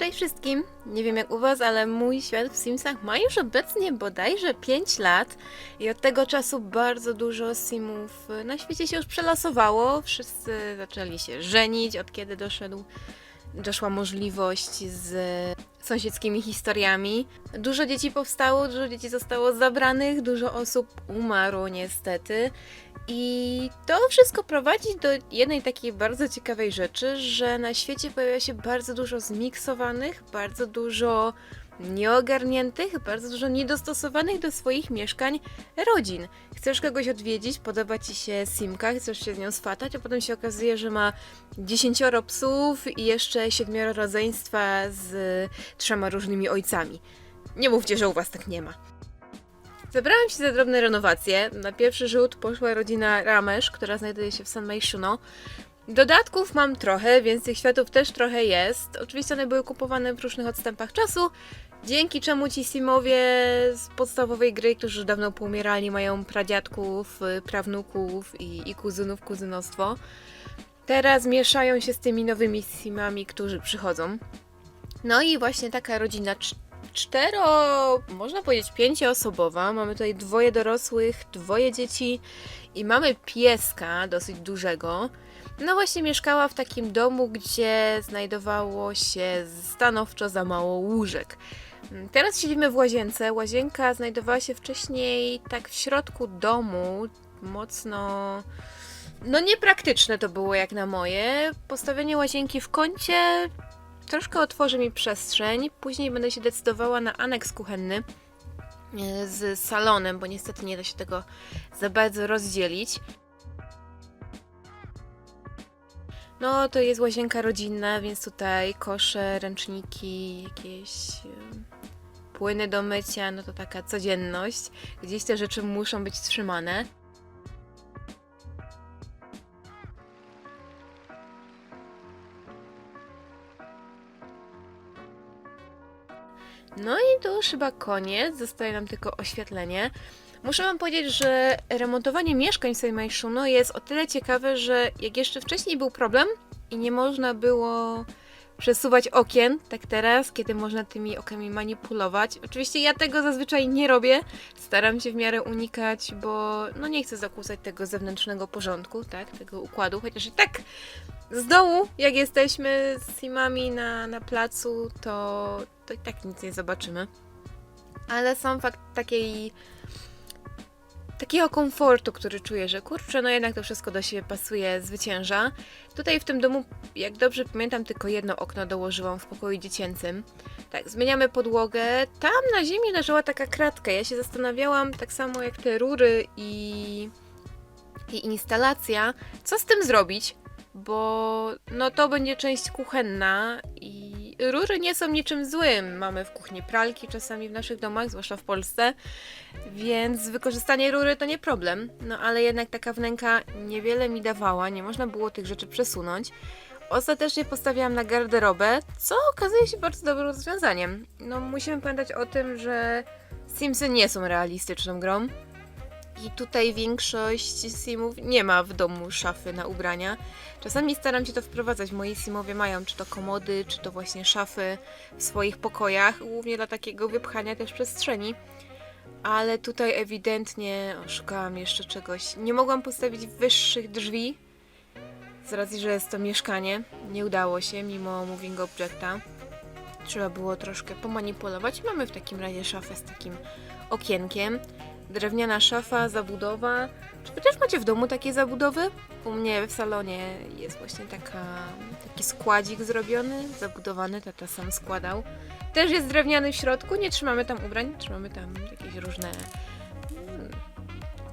Cześć wszystkim! Nie wiem jak u Was, ale mój świat w Simsach ma już obecnie bodajże 5 lat i od tego czasu bardzo dużo Simów na świecie się już przelasowało. Wszyscy zaczęli się żenić, od kiedy doszedł, doszła możliwość z sąsiedzkimi historiami. Dużo dzieci powstało, dużo dzieci zostało zabranych, dużo osób umarło niestety. I to wszystko prowadzi do jednej takiej bardzo ciekawej rzeczy, że na świecie pojawia się bardzo dużo zmiksowanych, bardzo dużo nieogarniętych, bardzo dużo niedostosowanych do swoich mieszkań rodzin. Chcesz kogoś odwiedzić, podoba ci się Simka, chcesz się z nią swatać, a potem się okazuje, że ma dziesięcioro psów i jeszcze siedmioro rodzeństwa z trzema różnymi ojcami. Nie mówcie, że u was tak nie ma. Zabrałam się za drobne renowacje. Na pierwszy rzut poszła rodzina Ramesz, która znajduje się w San Meishuno. Dodatków mam trochę, więc tych światów też trochę jest. Oczywiście one były kupowane w różnych odstępach czasu, dzięki czemu ci Simowie z podstawowej gry, którzy dawno poumierali, mają pradziadków, y, prawnuków i, i kuzynów, kuzynostwo. Teraz mieszają się z tymi nowymi Simami, którzy przychodzą. No i właśnie taka rodzina cztero, można powiedzieć pięcioosobowa. Mamy tutaj dwoje dorosłych, dwoje dzieci i mamy pieska dosyć dużego. No właśnie mieszkała w takim domu, gdzie znajdowało się stanowczo za mało łóżek. Teraz siedzimy w łazience. Łazienka znajdowała się wcześniej tak w środku domu, mocno. No niepraktyczne to było jak na moje. Postawienie łazienki w kącie troszkę otworzy mi przestrzeń. Później będę się decydowała na aneks kuchenny e, z salonem, bo niestety nie da się tego za bardzo rozdzielić. No, to jest łazienka rodzinna, więc tutaj kosze, ręczniki, jakieś em, płyny do mycia, no to taka codzienność. Gdzieś te rzeczy muszą być trzymane. No i to już chyba koniec, zostaje nam tylko oświetlenie. Muszę wam powiedzieć, że remontowanie mieszkań w Sejmajszuno jest o tyle ciekawe, że jak jeszcze wcześniej był problem i nie można było przesuwać okien, tak teraz, kiedy można tymi okami manipulować. Oczywiście ja tego zazwyczaj nie robię, staram się w miarę unikać, bo no nie chcę zakłócać tego zewnętrznego porządku, tak, tego układu, chociaż i tak z dołu, jak jesteśmy z simami na, na placu, to, to i tak nic nie zobaczymy. Ale sam fakt takiej takiego komfortu, który czuję, że kurczę, no jednak to wszystko do siebie pasuje, zwycięża. Tutaj w tym domu, jak dobrze pamiętam, tylko jedno okno dołożyłam w pokoju dziecięcym. Tak, zmieniamy podłogę. Tam na ziemi leżała taka kratka. Ja się zastanawiałam, tak samo jak te rury i, i instalacja, co z tym zrobić, bo no to będzie część kuchenna i rury nie są niczym złym. Mamy w kuchni pralki czasami w naszych domach, zwłaszcza w Polsce, więc wykorzystanie rury to nie problem. No ale jednak taka wnęka niewiele mi dawała, nie można było tych rzeczy przesunąć. Ostatecznie postawiłam na garderobę, co okazuje się bardzo dobrym rozwiązaniem. No musimy pamiętać o tym, że Simsy nie są realistyczną grą. I tutaj większość simów nie ma w domu szafy na ubrania. Czasami staram się to wprowadzać. Moi simowie mają czy to komody, czy to właśnie szafy w swoich pokojach, głównie dla takiego wypchania też przestrzeni. Ale tutaj ewidentnie o, szukałam jeszcze czegoś. Nie mogłam postawić wyższych drzwi, z racji, że jest to mieszkanie. Nie udało się, mimo moving objecta. Trzeba było troszkę pomanipulować. Mamy w takim razie szafę z takim okienkiem. Drewniana szafa, zabudowa. Czy wy też macie w domu takie zabudowy? U mnie w salonie jest właśnie taka, taki składzik zrobiony, zabudowany, tata sam składał. Też jest drewniany w środku, nie trzymamy tam ubrań, trzymamy tam jakieś różne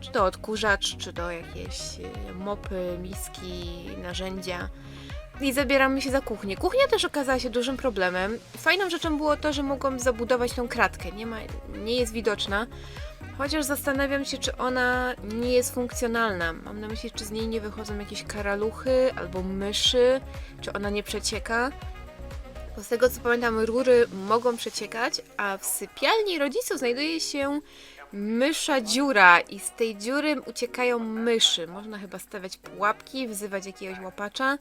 czy to odkurzacz, czy to jakieś y, mopy, miski, narzędzia. I zabieramy się za kuchnię. Kuchnia też okazała się dużym problemem. Fajną rzeczą było to, że mogłam zabudować tą kratkę. Nie, ma, nie jest widoczna. Chociaż zastanawiam się, czy ona nie jest funkcjonalna. Mam na myśli, czy z niej nie wychodzą jakieś karaluchy albo myszy, czy ona nie przecieka. Bo z tego co pamiętam, rury mogą przeciekać, a w sypialni rodziców znajduje się mysza dziura i z tej dziury uciekają myszy. Można chyba stawiać pułapki, wzywać jakiegoś łapacza.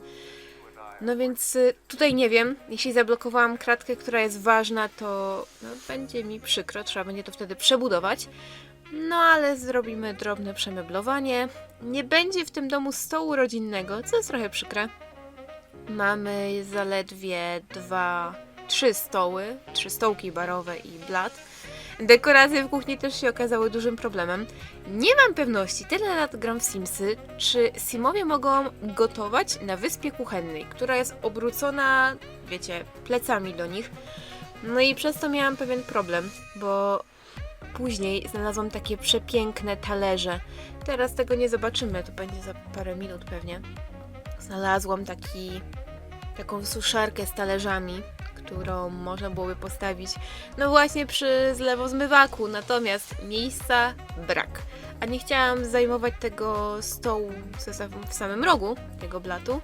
No więc y, tutaj nie wiem, jeśli zablokowałam kratkę, która jest ważna, to no, będzie mi przykro, trzeba będzie to wtedy przebudować. No ale zrobimy drobne przemeblowanie. Nie będzie w tym domu stołu rodzinnego, co jest trochę przykre. Mamy zaledwie dwa, trzy stoły, trzy stołki barowe i blat. Dekoracje w kuchni też się okazały dużym problemem. Nie mam pewności, tyle lat gram w Simsy, czy Simowie mogą gotować na wyspie kuchennej, która jest obrócona, wiecie, plecami do nich. No i przez to miałam pewien problem, bo później znalazłam takie przepiękne talerze. Teraz tego nie zobaczymy, to będzie za parę minut pewnie. Znalazłam taki, taką suszarkę z talerzami, którą można byłoby postawić no właśnie przy zlewozmywaku, natomiast miejsca brak. A nie chciałam zajmować tego stołu w sam- w samym rogu, tego blatu,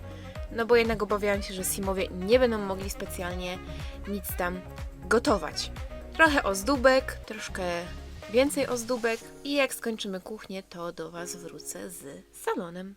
no bo jednak obawiałam się, że Simowie nie będą mogli specjalnie nic tam gotować. Trochę ozdóbek, troszkę więcej ozdóbek i jak skończymy kuchnię, to do Was wrócę z salonem.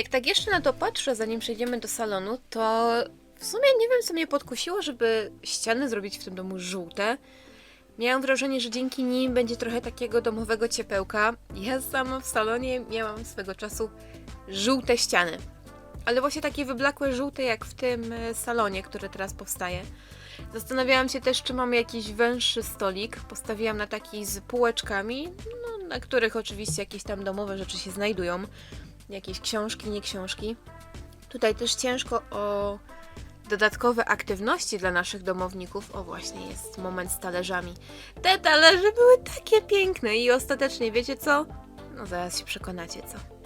Jak tak jeszcze na to patrzę, zanim przejdziemy do salonu, to w sumie nie wiem, co mnie podkusiło, żeby ściany zrobić w tym domu żółte. Miałam wrażenie, że dzięki nim będzie trochę takiego domowego ciepełka. Ja sama w salonie miałam swego czasu żółte ściany. Ale właśnie takie wyblakłe żółte, jak w tym e, salonie, który teraz powstaje. Zastanawiałam się też, czy mam jakiś węższy stolik. Postawiłam na taki z półeczkami, no, na których oczywiście jakieś tam domowe rzeczy się znajdują jakieś książki, nie książki. Tutaj też ciężko o dodatkowe aktywności dla naszych domowników. O, właśnie jest moment z talerzami. Te talerze były takie piękne i ostatecznie wiecie co? No zaraz się przekonacie co.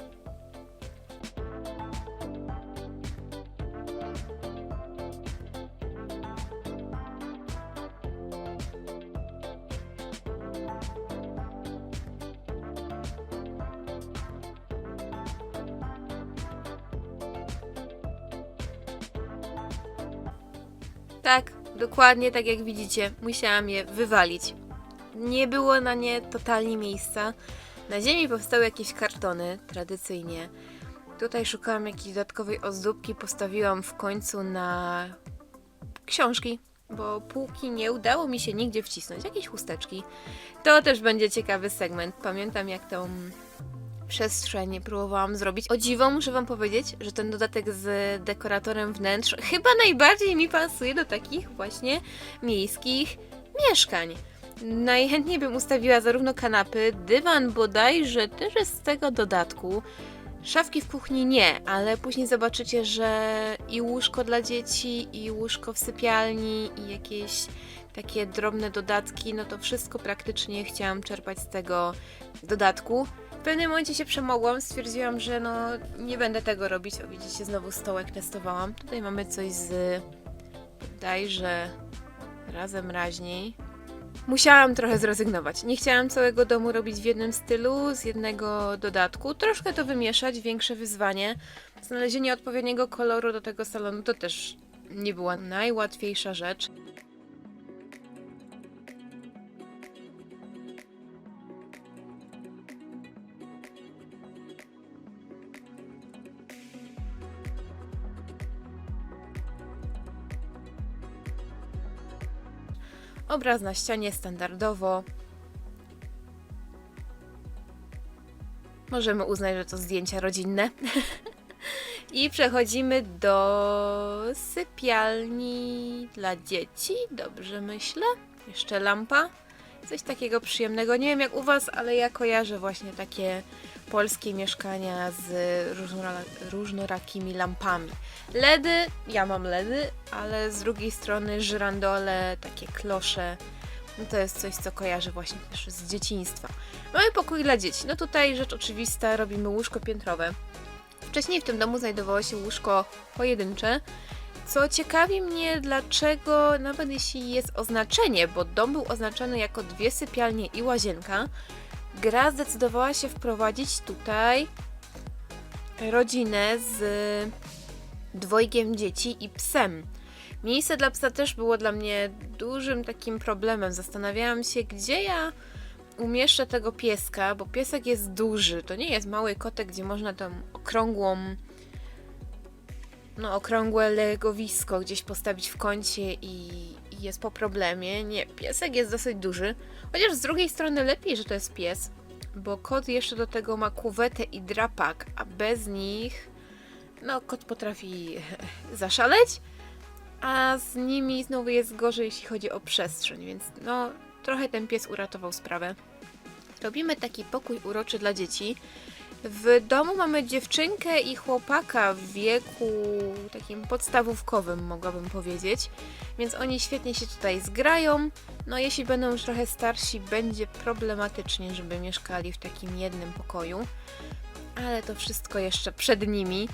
Tak, dokładnie tak jak widzicie, musiałam je wywalić. Nie było na nie totalnie miejsca. Na ziemi powstały jakieś kartony, tradycyjnie. Tutaj szukałam jakiejś dodatkowej ozdóbki, postawiłam w końcu na książki, bo półki nie udało mi się nigdzie wcisnąć. Jakieś chusteczki. To też będzie ciekawy segment. Pamiętam jak tą przestrzeń próbowałam zrobić. O dziwo muszę wam powiedzieć, że ten dodatek z dekoratorem wnętrz chyba najbardziej mi pasuje do takich właśnie miejskich mieszkań. Najchętniej bym ustawiła zarówno kanapy, dywan bodajże też jest z tego dodatku. Szafki w kuchni nie, ale później zobaczycie, że i łóżko dla dzieci, i łóżko w sypialni, i jakieś takie drobne dodatki, no to wszystko praktycznie chciałam czerpać z tego dodatku. Pewnym momencie się przemogłam, stwierdziłam, że no nie będę tego robić. O, widzicie, znowu stołek testowałam. Tutaj mamy coś z bodajże razem raźniej. Musiałam trochę zrezygnować. Nie chciałam całego domu robić w jednym stylu, z jednego dodatku. Troszkę to wymieszać, większe wyzwanie. Znalezienie odpowiedniego koloru do tego salonu to też nie była najłatwiejsza rzecz. Obraz na ścianie standardowo. Możemy uznać, że to zdjęcia rodzinne. I przechodzimy do sypialni dla dzieci. Dobrze myślę. Jeszcze lampa. Coś takiego przyjemnego. Nie wiem jak u Was, ale ja kojarzę właśnie takie polskie mieszkania z różnora- różnorakimi lampami. LEDy, ja mam LEDy, ale z drugiej strony żyrandole, takie klosze. No to jest coś, co kojarzę właśnie też z dzieciństwa. Mamy pokój dla dzieci. No tutaj rzecz oczywista, robimy łóżko piętrowe. Wcześniej w tym domu znajdowało się łóżko pojedyncze, co ciekawi mnie, dlaczego, nawet jeśli jest oznaczenie, bo dom był oznaczony jako dwie sypialnie i łazienka, gra zdecydowała się wprowadzić tutaj rodzinę z dwojgiem dzieci i psem. Miejsce dla psa też było dla mnie dużym takim problemem. Zastanawiałam się, gdzie ja umieszczę tego pieska, bo piesek jest duży. To nie jest mały kotek, gdzie można tam okrągłą, no okrągłe legowisko gdzieś postawić w kącie i, jest po problemie. Nie, piesek jest dosyć duży. Chociaż z drugiej strony lepiej, że to jest pies, bo kot jeszcze do tego ma kuwetę i drapak, a bez nich, no kot potrafi zaszaleć a z nimi znowu jest gorzej, jeśli chodzi o przestrzeń, więc no trochę ten pies uratował sprawę. Robimy taki pokój uroczy dla dzieci. W domu mamy dziewczynkę i chłopaka w wieku takim podstawówkowym, mogłabym powiedzieć, więc oni świetnie się tutaj zgrają. No jeśli będą już trochę starsi, będzie problematycznie, żeby mieszkali w takim jednym pokoju, ale to wszystko jeszcze przed nimi.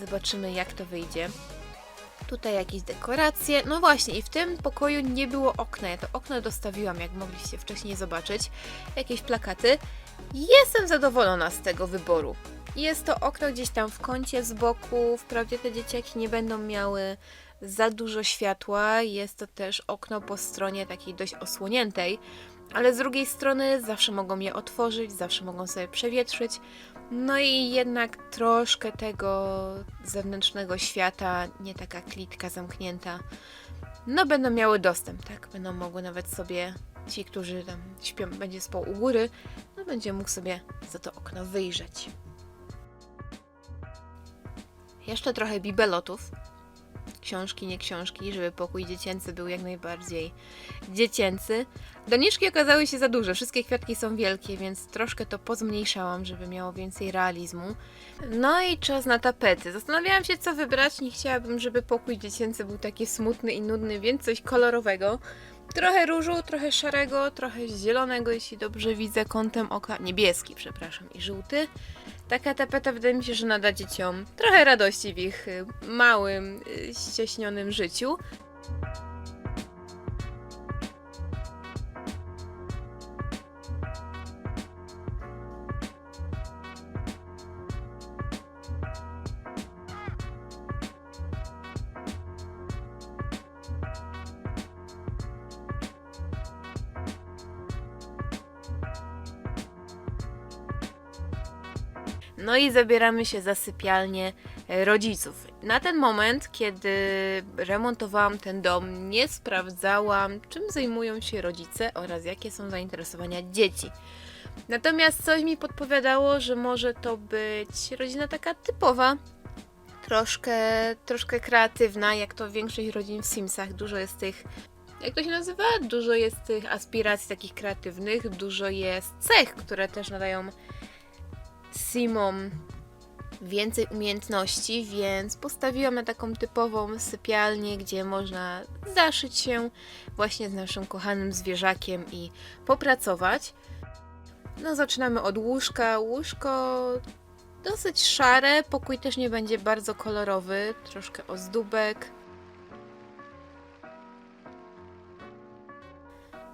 Zobaczymy, jak to wyjdzie. Tutaj jakieś dekoracje. No właśnie, i w tym pokoju nie było okna. Ja to okno dostawiłam, jak mogliście wcześniej zobaczyć. Jakieś plakaty. Jestem zadowolona z tego wyboru. Jest to okno gdzieś tam w kącie z boku. Wprawdzie te dzieciaki nie będą miały za dużo światła. Jest to też okno po stronie takiej dość osłoniętej, ale z drugiej strony zawsze mogą je otworzyć, zawsze mogą sobie przewietrzyć. No i jednak troszkę tego zewnętrznego świata, nie taka klitka zamknięta, no będą miały dostęp, tak? Będą mogły nawet sobie, ci, którzy tam śpią, będzie spał u góry, no będzie mógł sobie za to okno wyjrzeć. Jeszcze trochę bibelotów. Książki, nie książki, żeby pokój dziecięcy był jak najbardziej dziecięcy. Doniczki okazały się za duże, wszystkie kwiatki są wielkie, więc troszkę to pozmniejszałam, żeby miało więcej realizmu. No i czas na tapety. Zastanawiałam się, co wybrać. Nie chciałabym, żeby pokój dziecięcy był taki smutny i nudny, więc coś kolorowego. Trochę różu, trochę szarego, trochę zielonego, jeśli dobrze widzę, kątem oka. Niebieski, przepraszam, i żółty. Taka tapeta wydaje mi się, że nada dzieciom trochę radości w ich y, małym, y, ścieśnionym życiu. No i zabieramy się za sypialnię e, rodziców. Na ten moment, kiedy remontowałam ten dom, nie sprawdzałam, czym zajmują się rodzice oraz jakie są zainteresowania dzieci. Natomiast coś mi podpowiadało, że może to być rodzina taka typowa, troszkę, troszkę kreatywna, jak to większość rodzin w Simsach. Dużo jest tych, jak to się nazywa? Dużo jest tych aspiracji takich kreatywnych, dużo jest cech, które też nadają Simom więcej umiejętności, więc postawiłam na taką typową sypialnię, gdzie można zaszyć się właśnie z naszym kochanym zwierzakiem i popracować. No, zaczynamy od łóżka. Łóżko dosyć szare, pokój też nie będzie bardzo kolorowy, troszkę ozdóbek.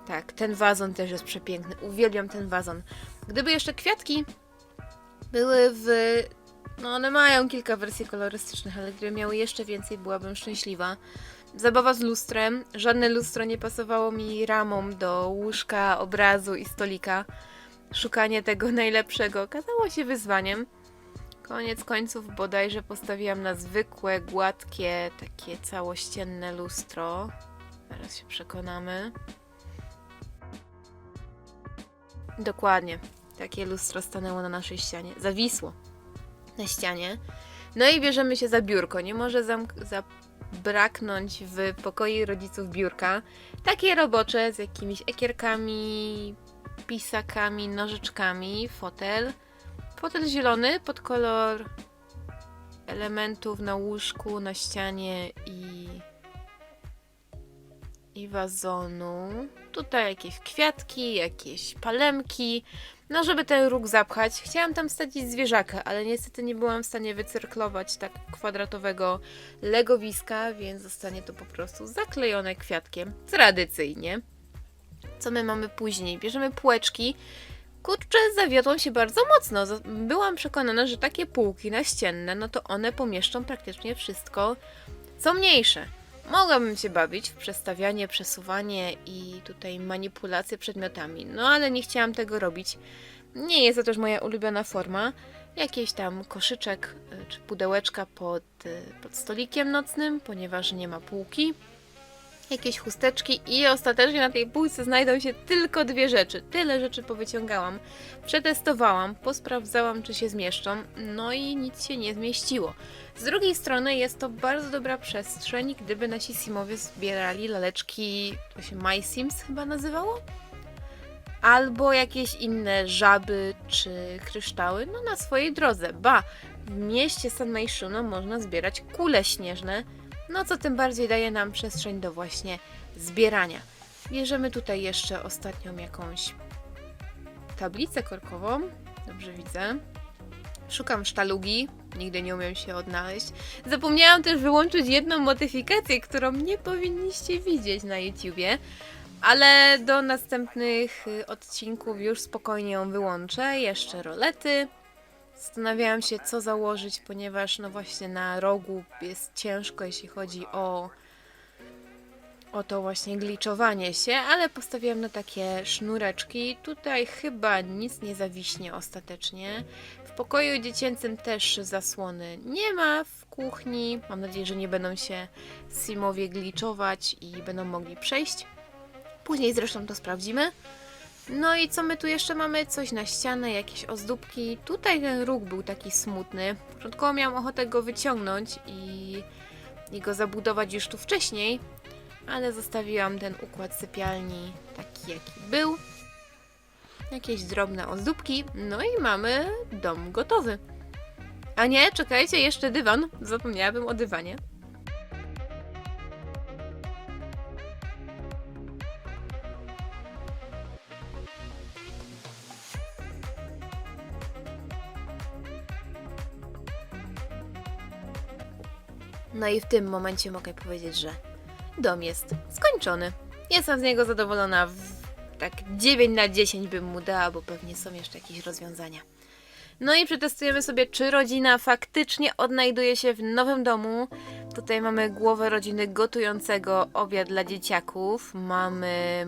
Tak, ten wazon też jest przepiękny. Uwielbiam ten wazon. Gdyby jeszcze kwiatki były w. No, one mają kilka wersji kolorystycznych, ale gdyby miały jeszcze więcej, byłabym szczęśliwa. Zabawa z lustrem. Żadne lustro nie pasowało mi ramą do łóżka, obrazu i stolika. Szukanie tego najlepszego okazało się wyzwaniem. Koniec końców bodajże postawiłam na zwykłe, gładkie, takie całościenne lustro. Zaraz się przekonamy. Dokładnie. Takie lustro stanęło na naszej ścianie. Zawisło na ścianie. No i bierzemy się za biurko. Nie może zabraknąć w pokoju rodziców biurka. Takie robocze z jakimiś ekierkami, pisakami, nożyczkami, fotel. Fotel zielony pod kolor elementów na łóżku, na ścianie i i wazonu. Tutaj jakieś kwiatki, jakieś palemki. No, żeby ten róg zapchać. Chciałam tam wsadzić zwierzaka, ale niestety nie byłam w stanie wycyrklować tak kwadratowego legowiska, więc zostanie to po prostu zaklejone kwiatkiem. Tradycyjnie. Co my mamy później? Bierzemy półeczki. Kurczę, zawiodłam się bardzo mocno. Byłam przekonana, że takie półki naścienne, no to one pomieszczą praktycznie wszystko, co mniejsze. Mogłabym się bawić w przestawianie, przesuwanie i tutaj manipulację przedmiotami, no ale nie chciałam tego robić. Nie jest to też moja ulubiona forma. Jakiś tam koszyczek y, czy pudełeczka pod, y, pod stolikiem nocnym, ponieważ nie ma półki. Jakieś chusteczki i ostatecznie na tej półce znajdą się tylko dwie rzeczy. Tyle rzeczy powyciągałam. Przetestowałam, posprawdzałam, czy się zmieszczą, no i nic się nie zmieściło. Z drugiej strony jest to bardzo dobra przestrzeń, gdyby nasi simowie zbierali laleczki, to się My Sims chyba nazywało? Albo jakieś inne żaby czy kryształy, no na swojej drodze. Ba, w mieście San Meishuno można zbierać kule śnieżne, no co tym bardziej daje nam przestrzeń do właśnie zbierania. Bierzemy tutaj jeszcze ostatnią jakąś tablicę korkową. Dobrze widzę. Szukam sztalugi. Nigdy nie umiem się odnaleźć. Zapomniałam też wyłączyć jedną modyfikację, którą nie powinniście widzieć na YouTubie. Ale do następnych y, odcinków już spokojnie ją wyłączę. Jeszcze rolety. Zastanawiałam się, co założyć, ponieważ no właśnie na rogu jest ciężko, jeśli chodzi o o to właśnie gliczowanie się, ale postawiłam na takie sznureczki. Tutaj chyba nic nie zawiśnie ostatecznie. W pokoju dziecięcym też zasłony nie ma w kuchni. Mam nadzieję, że nie będą się simowie gliczować i będą mogli przejść. Później zresztą to sprawdzimy. No i co my tu jeszcze mamy? Coś na ścianę, jakieś ozdóbki. Tutaj ten róg był taki smutny. Początkowo miałam ochotę go wyciągnąć i, i go zabudować już tu wcześniej, ale zostawiłam ten układ sypialni taki jaki był. Jakieś drobne ozdóbki, no i mamy dom gotowy. A nie, czekajcie, jeszcze dywan. Zapomniałabym o dywanie. No i w tym momencie mogę powiedzieć, że dom jest skończony. Jestem z niego zadowolona. Tak 9 na 10 bym mu dała, bo pewnie są jeszcze jakieś rozwiązania. No i przetestujemy sobie, czy rodzina faktycznie odnajduje się w nowym domu. Tutaj mamy głowę rodziny gotującego obiad dla dzieciaków. Mamy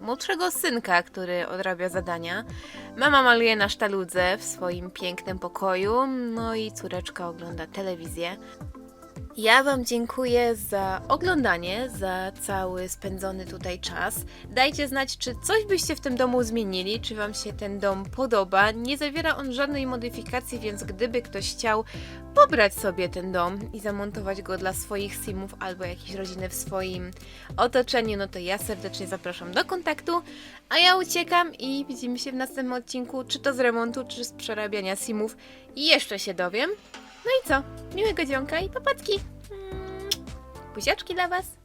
młodszego synka, który odrabia zadania. Mama maluje na sztaludze w swoim pięknym pokoju. No i córeczka ogląda telewizję. Ja Wam dziękuję za oglądanie, za cały spędzony tutaj czas. Dajcie znać, czy coś byście w tym domu zmienili, czy Wam się ten dom podoba. Nie zawiera on żadnej modyfikacji, więc gdyby ktoś chciał pobrać sobie ten dom i zamontować go dla swoich simów albo jakiejś rodziny w swoim otoczeniu, no to ja serdecznie zapraszam do kontaktu. A ja uciekam i widzimy się w następnym odcinku, czy to z remontu, czy z przerabiania simów. Jeszcze się dowiem. No i co? Miłego dzionka i papatki. Mm, Buziaczki dla Was.